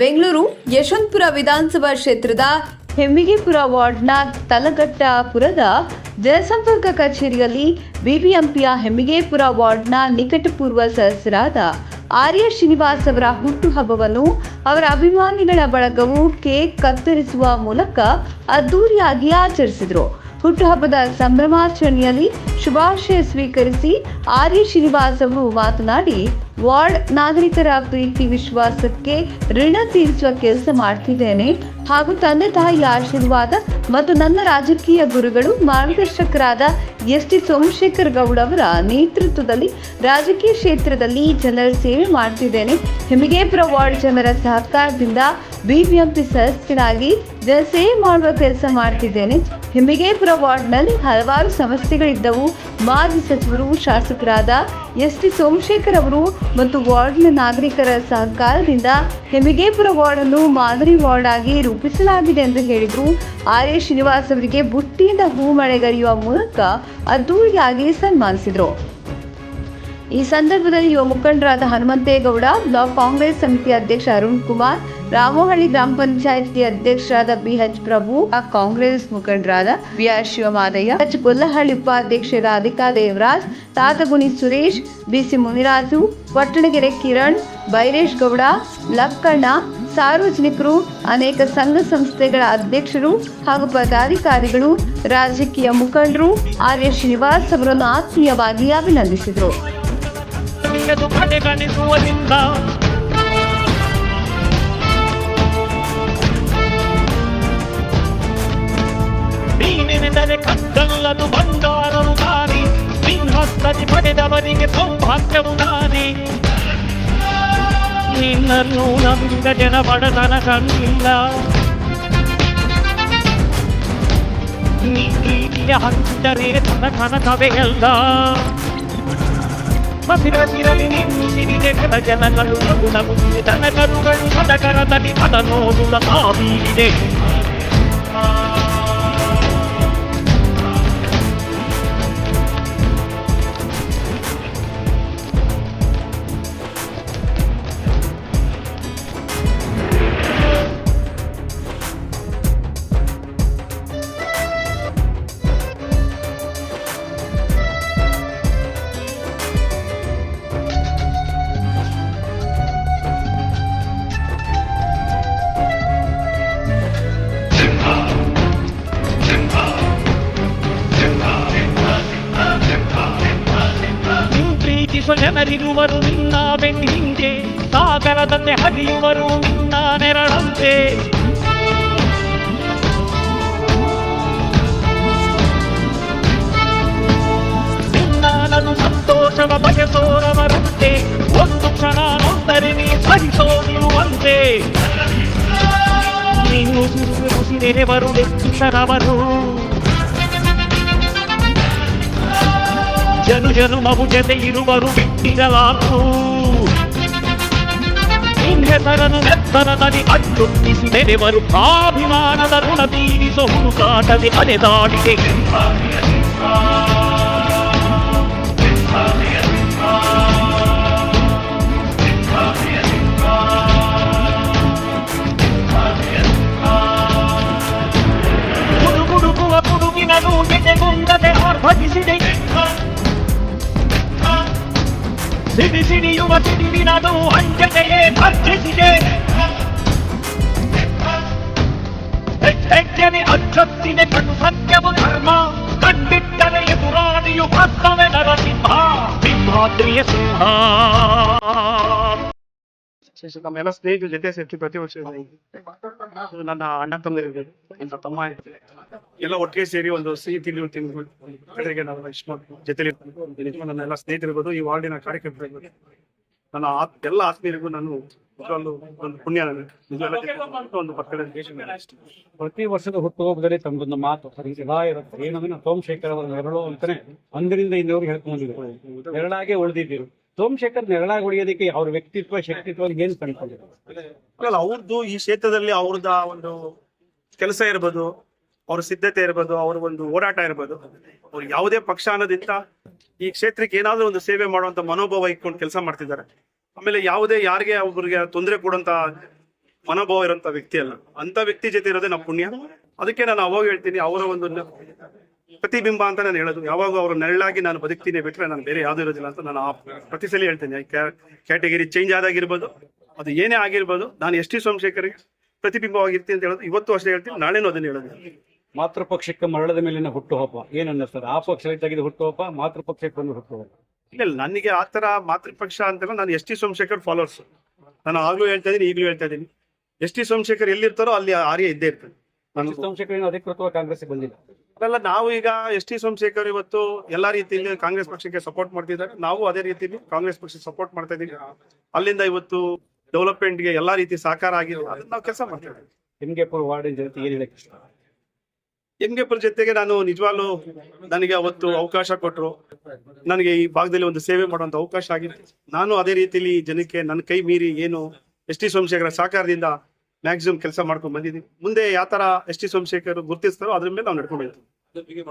ಬೆಂಗಳೂರು ಯಶವಂತಪುರ ವಿಧಾನಸಭಾ ಕ್ಷೇತ್ರದ ಹೆಮ್ಮಿಗೆಪುರ ವಾರ್ಡ್ನ ತಲಗಟ್ಟಪುರದ ಜನಸಂಪರ್ಕ ಕಚೇರಿಯಲ್ಲಿ ಬಿಬಿಎಂಪಿಯ ಹೆಮ್ಮಿಗೆಪುರ ವಾರ್ಡ್ನ ನಿಕಟಪೂರ್ವ ಸದಸ್ಯರಾದ ಆರ್ಯ ಶ್ರೀನಿವಾಸ್ ಅವರ ಹುಟ್ಟುಹಬ್ಬವನ್ನು ಅವರ ಅಭಿಮಾನಿಗಳ ಬಳಗವು ಕೇಕ್ ಕತ್ತರಿಸುವ ಮೂಲಕ ಅದ್ದೂರಿಯಾಗಿ ಆಚರಿಸಿದರು. ಹುಟ್ಟುಹಬ್ಬದ ಸಂಭ್ರಮಾಚರಣೆಯಲ್ಲಿ ಶುಭಾಶಯ ಸ್ವೀಕರಿಸಿ ಆರ್ಯ ಶ್ರೀನಿವಾಸ್ ಅವರು ಮಾತನಾಡಿ, ವಾರ್ಡ್ ನಾಗರಿಕರ ಪ್ರೀತಿ ವಿಶ್ವಾಸಕ್ಕೆ ಋಣ ತೀರಿಸುವ ಕೆಲಸ ಮಾಡ್ತಿದ್ದೇನೆ. ಹಾಗೂ ತಂದೆ ತಾಯಿಯ ಆಶೀರ್ವಾದ ಮತ್ತು ನನ್ನ ರಾಜಕೀಯ ಗುರುಗಳು ಮಾರ್ಗದರ್ಶಕರಾದ ಎಸ್ ಟಿ ಸೋಮಶೇಖರ್ ಗೌಡ ಅವರ ನೇತೃತ್ವದಲ್ಲಿ ರಾಜಕೀಯ ಕ್ಷೇತ್ರದಲ್ಲಿ ಜನರ ಸೇವೆ ಮಾಡ್ತಿದ್ದೇನೆ. ಹೆಮಿಗೇಪುರ ವಾರ್ಡ್ ಜನರ ಸಹಕಾರದಿಂದ ಬಿಬಿಎಂಪಿ ಸದಸ್ಯನಾಗಿ ಜನಸೇವೆ ಮಾಡುವ ಕೆಲಸ ಮಾಡ್ತಿದ್ದೇನೆ. ಹೆಮ್ಮಿಗೇಪುರ ವಾರ್ಡ್ನಲ್ಲಿ ಹಲವಾರು ಸಮಸ್ಯೆಗಳಿದ್ದವು. ಮಾಜಿ ಸಚಿವರು, ಶಾಸಕರಾದ ಎಸ್ ಟಿ ಸೋಮಶೇಖರ್ ಅವರು ಮತ್ತು ವಾರ್ಡ್ನ ನಾಗರಿಕರ ಸಹಕಾರದಿಂದ ಹೆಮ್ಮಿಗೆಪುರ ವಾರ್ಡ್ ಅನ್ನು ಮಾದರಿ ವಾರ್ಡ್ ಆಗಿ ರೂಪಿಸಲಾಗಿದೆ ಎಂದು ಹೇಳಿದರು. ಆರ್ ಎ ಶ್ರೀನಿವಾಸ್ ಅವರಿಗೆ ಬುಟ್ಟಿಯಿಂದ ಹೂ ಮಳೆಗರಿಯುವ ಮೂಲಕ ಅದ್ದೂರಿಯಾಗಿ ಸನ್ಮಾನಿಸಿದರು. ಈ ಸಂದರ್ಭದಲ್ಲಿ ಯುವ ಮುಖಂಡರಾದ ಹನುಮಂತೇಗೌಡ, ಬ್ಲಾಕ್ ಕಾಂಗ್ರೆಸ್ ಸಮಿತಿ ಅಧ್ಯಕ್ಷ ಅರುಣ್ ಕುಮಾರ್, ರಾಮೋಹಳ್ಳಿ ಗ್ರಾಮ ಪಂಚಾಯಿತಿ ಅಧ್ಯಕ್ಷರಾದ ಬಿಎಚ್ ಪ್ರಭು ಕಾಂಗ್ರೆಸ್ ಮುಖಂಡರಾದ ಬಿಆರ್ ಶಿವಮಾದಯ್ಯ, ಎಚ್ ಗೊಲ್ಲಹಳ್ಳಿ ಉಪಾಧ್ಯಕ್ಷ ರಾಧಿಕಾ ದೇವರಾಜ್, ತಾತಗುಣಿ ಸುರೇಶ್, ಬಿಸಿ ಮುನಿರಾಜು, ಪಟ್ಟಣಗೆರೆ ಕಿರಣ್, ಬೈರೇಶ್ ಗೌಡ, ಲಕ್ಕಣ್ಣ, ಸಾರ್ವಜನಿಕರು, ಅನೇಕ ಸಂಘ ಸಂಸ್ಥೆಗಳ ಅಧ್ಯಕ್ಷರು ಹಾಗೂ ಪದಾಧಿಕಾರಿಗಳು, ರಾಜಕೀಯ ಮುಖಂಡರು, ಆರ್ಯ ಶ್ರೀನಿವಾಸ್ ಅವರನ್ನು ಆತ್ಮೀಯವಾಗಿ ಅಭಿನಂದಿಸಿದರು. ಅದು ಕಡೆಗಣಿಸುವುದಿಲ್ಲ ನೀನೆನೆದರೆ ಕದ್ದಲ್ಲದು ಬಂಗಾರನು ತಾನೆ ಸಿಂಹಸ್ತದಿ ಪಡೆದವರಿಗೆ ಸೌಭಾಗ್ಯವು ತಾನೆ ನಿನ್ನನ್ನು ನಂಬಿದ ಜನ ಬಡತನ ಕಂಡಿಲ್ಲ ನೀ ಪ್ರೀತಿಯ ಹಂಚಿದರೆ ತನ ಕನಕವೇ ಅಲ್ಲ ಮಸಿರಸಿರಲಿ ನಿನ್ನಿಸಿರಿದೆ ಕೆಲ ಜನಗಳು ನಗು ನಗುತ್ತಿದೆ ತನ ಕರುಗಳು ಸದಕರದಲ್ಲಿ ಪದ ನೋಡುವ ಕಾವೀರಿದೆ ಪ್ರೀತಿಸುವ ಜನರಿರುವರು ನಿನ್ನ ಬೆನ್ನ ಹಿಂದೆ ಸಾಗರದಂತೆ ಹರಿಯುವರು ನಿನ್ನ ನೆರಳಂತೆ ನಿನ್ನಾನನು ಸಂತೋಷವ ಬಯಸೋರವರಂತೆ ಒಂದು ಕ್ಷಣ ನೊಂದರೆ ನೀ ಸಹಿಸೋದಿರುವಂತೆ ನೀನು ಉಸಿರೆವರು ಲೆಕ್ಕಿಸರವರು ಜನು ಜನುಮವು ಜತೆ ಇರುವರು ಬಿಟ್ಟಿರಲಾರು ನಿನ್ ಹೆಸರನ್ನು ನೆತ್ತರದಲ್ಲಿ ಅಚ್ಚೊತ್ತಿಸಿ ನೆರೆವರು ಸ್ವಾಭಿಮಾನದ ಋಣ ತೀರಿಸೋ ಹುಡುಕಾಟದೆ ಅಲೆದಾಡಿದೆ ಗುಡುಗುಡುಗುವ ಗುಡುಗಿನನು ಎದೆಗುಂದದೆ ಆರ್ಭಟಿಸಿದೆ ಸಿಡಿ ಸಿಡಿಯುವ ಸಿಡಿವಿನದು ಅಂಜತೆಯೇ ಭರ್ಜಿಸಿದೆ ಹೆಜ್ಜೆನೆ ಅಚ್ಚೊತ್ತಿದೆ ಕಣ್ಣು ಸತ್ಯವು ಧರ್ಮ ಕಂಡಿಟ್ಟರೆ ಎದುರಾಳಿಯು ಭಕ್ತವೇ ನರಸಿಂಹ ಸಿಂಹಾದ್ರಿಯ ಸಿಂಹ ನಮ್ಮೆಲ್ಲ ಸ್ನೇಹಿತರ ಜೊತೆ ಸೇರ್ತಿ ಪ್ರತಿ ವರ್ಷ ನನ್ನ ಅಣ್ಣ ತಮ್ಮದಿರ್ಬೋದು ನನ್ನ ತಮ್ಮ ಎಲ್ಲ ಒಟ್ಟಿಗೆ ಸೇರಿ ಒಂದು ಸಿಹಿ ತಿಂಡಿ ತಿಂದು ನಾನು ಇಷ್ಟ ಜೊತೆಲಿ ನನ್ನ ಎಲ್ಲ ಸ್ನೇಹಿತರಿರ್ಬೋದು ಈ ವಾರ್ಡಿನ ಕಾರ್ಯಕರ್ತರಿರ್ಬೋದು ನನ್ನ ಆತ್ ಎಲ್ಲ ಆತ್ಮೀಯರಿಗೂ ನಾನು ನಿಜವಾಗ್ಲೂ ಒಂದು ಪುಣ್ಯ ನನಗೆ ಒಂದು ಪಕ್ಕದ ಪ್ರತಿ ವರ್ಷದ ಹುಟ್ಟುಹಬ್ಬದಲ್ಲಿ ತಮ್ಮದೊಂದು ಮಾತು. ಸರಿ ಸದಾ ಇರುತ್ತೆ. ಏನಂದ್ರೆ ಸೋಮಶೇಖರ್ ಅವರ ನೆರಳು ಅಂತಾನೆ ಅಂದಿನಿಂದ ಇನ್ನೋರ್ಗೆ ಹೇಳ್ಕೊಂಡಿದ್ರು ನೆರಳಾಗೆ ಉಳಿದಿದ್ದೀರು ಸೋಮಶೇಖರ್ ನೆರಳಾಗಿ ಉಳಿಯೋದಕ್ಕೆ ಅವ್ರ ವ್ಯಕ್ತಿತ್ವ, ಶಕ್ತಿತ್ವ ಏನ್ ಕಂಡುಕೊಂಡಿದ್ರು ಅಲ್ಲ ಅವ್ರದ್ದು ಈ ಕ್ಷೇತ್ರದಲ್ಲಿ ಅವ್ರದ ಒಂದು ಕೆಲಸ ಇರ್ಬೋದು, ಅವ್ರ ಸಿದ್ಧತೆ ಇರ್ಬೋದು, ಅವ್ರ ಒಂದು ಓಡಾಟ ಇರ್ಬೋದು. ಅವ್ರು ಯಾವುದೇ ಪಕ್ಷ ಅನ್ನೋದಿಂತ ಈ ಕ್ಷೇತ್ರಕ್ಕೆ ಏನಾದ್ರೂ ಒಂದು ಸೇವೆ ಮಾಡುವಂತ ಮನೋಭಾವ ಇಟ್ಕೊಂಡು ಕೆಲಸ ಮಾಡ್ತಿದ್ದಾರೆ. ಆಮೇಲೆ ಯಾವುದೇ ಯಾರಿಗೆ ಒಬ್ಬರಿಗೆ ತೊಂದರೆ ಕೊಡುವಂತ ಮನೋಭಾವ ಇರುವಂತ ವ್ಯಕ್ತಿ ಅಲ್ಲ. ಅಂತ ವ್ಯಕ್ತಿ ಜೊತೆ ಇರೋದೇ ನಮ್ಮ ಪುಣ್ಯ. ಅದಕ್ಕೆ ನಾನು ಅವಾಗ ಹೇಳ್ತೀನಿ, ಅವರ ಒಂದು ಪ್ರತಿಬಿಂಬ ಅಂತ ನಾನು ಹೇಳೋದು. ಯಾವಾಗ ಅವರು ನೆರಳಾಗಿ ನಾನು ಬದುಕ್ತೀನಿ ಬಿಟ್ರೆ ನಾನು ಬೇರೆ ಯಾವ್ದು ಇರೋದಿಲ್ಲ ಅಂತ ನಾನು ಪ್ರತಿ ಸಲ ಹೇಳ್ತೇನೆ. ಕ್ಯಾಟಗರಿ ಚೇಂಜ್ ಆದಾಗಿರ್ಬೋದು ಅದು ಏನೇ ಆಗಿರ್ಬೋದು ನಾನು ಎಸ್ ಟಿ ಸೋಮಶೇಖರ್ಗೆ ಪ್ರತಿಬಿಂಬವಾಗಿರ್ತೀನಿ ಅಂತ ಹೇಳೋದು. ಇವತ್ತು ಅಷ್ಟೇ ಹೇಳ್ತೀನಿ ನಾಳೆನೂ ಅದನ್ನು ಹೇಳೋದು. ಮಾತೃ ಪಕ್ಷಕ್ಕೆ ಮರಳದ ಮೇಲಿನ ಹುಟ್ಟುಹಬ್ಬ ಏನನ್ನ ಸರ್? ಆ ಪಕ್ಷ ತೆಗೆದು ಹುಟ್ಟುಹಬ್ಬ ಮಾತೃ ಪಕ್ಷಕ್ಕೆ ಬಂದು ಹುಟ್ಟುಹಬ್ಬ? ಇಲ್ಲ ಇಲ್ಲ ನನಗೆ ಆ ತರ ಮಾತೃಪಕ್ಷ ಅಂತ ನಾನು ಎಸ್ ಟಿ ಸೋಮಶೇಖರ್ ಫಾಲೋವರ್ಸ್ ನಾನು ಆಗ್ಲೂ ಹೇಳ್ತಾ ಇದ್ದೀನಿ ಈಗಲೂ ಹೇಳ್ತಾ ಇದ್ದೀನಿ. ಎಸ್ ಟಿ ಸೋಮಶೇಖರ್ ಎಲ್ಲಿರ್ತಾರೋ ಅಲ್ಲಿ ಆರ್ಯ ಇದ್ದೇ ಇರ್ತದೆ ನಾನು ಸೋಮಶೇಖರ್ ಏನು ಅಧಿಕೃತವಾಗಿ ಕಾಂಗ್ರೆಸ್ ಬಂದಿಲ್ಲ. ಅಲ್ಲ ನಾವು ಈಗ ಎಸ್ ಟಿ ಸೋಮಶೇಖರ್ ಇವತ್ತು ಎಲ್ಲಾ ರೀತಿಯಲ್ಲಿ ಕಾಂಗ್ರೆಸ್ ಪಕ್ಷಕ್ಕೆ ಸಪೋರ್ಟ್ ಮಾಡ್ತಿದ್ದಾರೆ. ನಾವು ಅದೇ ರೀತಿಯಲ್ಲಿ ಕಾಂಗ್ರೆಸ್ ಪಕ್ಷಕ್ಕೆ ಸಪೋರ್ಟ್ ಮಾಡ್ತಾ ಇದೀವಿ ಅಲ್ಲಿಂದ ಇವತ್ತು ಡೆವಲಪ್ಮೆಂಟ್ಗೆ ಎಲ್ಲಾ ರೀತಿ ಸಹಕಾರ ಆಗಿದೆ ಅದನ್ನ ನಾವು ಕೆಲಸ ಮಾಡ್ತೇವೆ ಹೆಂಗೆ ಎಂಗೆಪುರ ಜೊತೆಗೆ ನಾನು ನಿಜವಾಗ್ಲೂ ನನಗೆ ಅವತ್ತು ಅವಕಾಶ ಕೊಟ್ಟರು ನನಗೆ ಈ ಭಾಗದಲ್ಲಿ ಒಂದು ಸೇವೆ ಮಾಡುವಂತ ಅವಕಾಶ ಆಗಿತ್ತು ನಾನು ಅದೇ ರೀತಿಯಲ್ಲಿ ಜನಕ್ಕೆ ನನ್ನ ಕೈ ಮೀರಿ ಏನು ಎಸ್ ಟಿ ಸೋಮಶೇಖರ ಸಹಕಾರದಿಂದ ಮ್ಯಾಕ್ಸಿಮಮ್ ಕೆಲಸ ಮಾಡ್ಕೊಂಡು ಬಂದಿದ್ದೀನಿ ಮುಂದೆ ಯಾವ ತರ ಎಸ್ ಟಿ ಸೋಮಶೇಖರ್ ಗುರುತಿಸ್ತಾರೋ ಅದ್ರ ಮೇಲೆ ನಾವು ನಡ್ಕೊಂಡು ಹೋಗ್ತೀವಿ.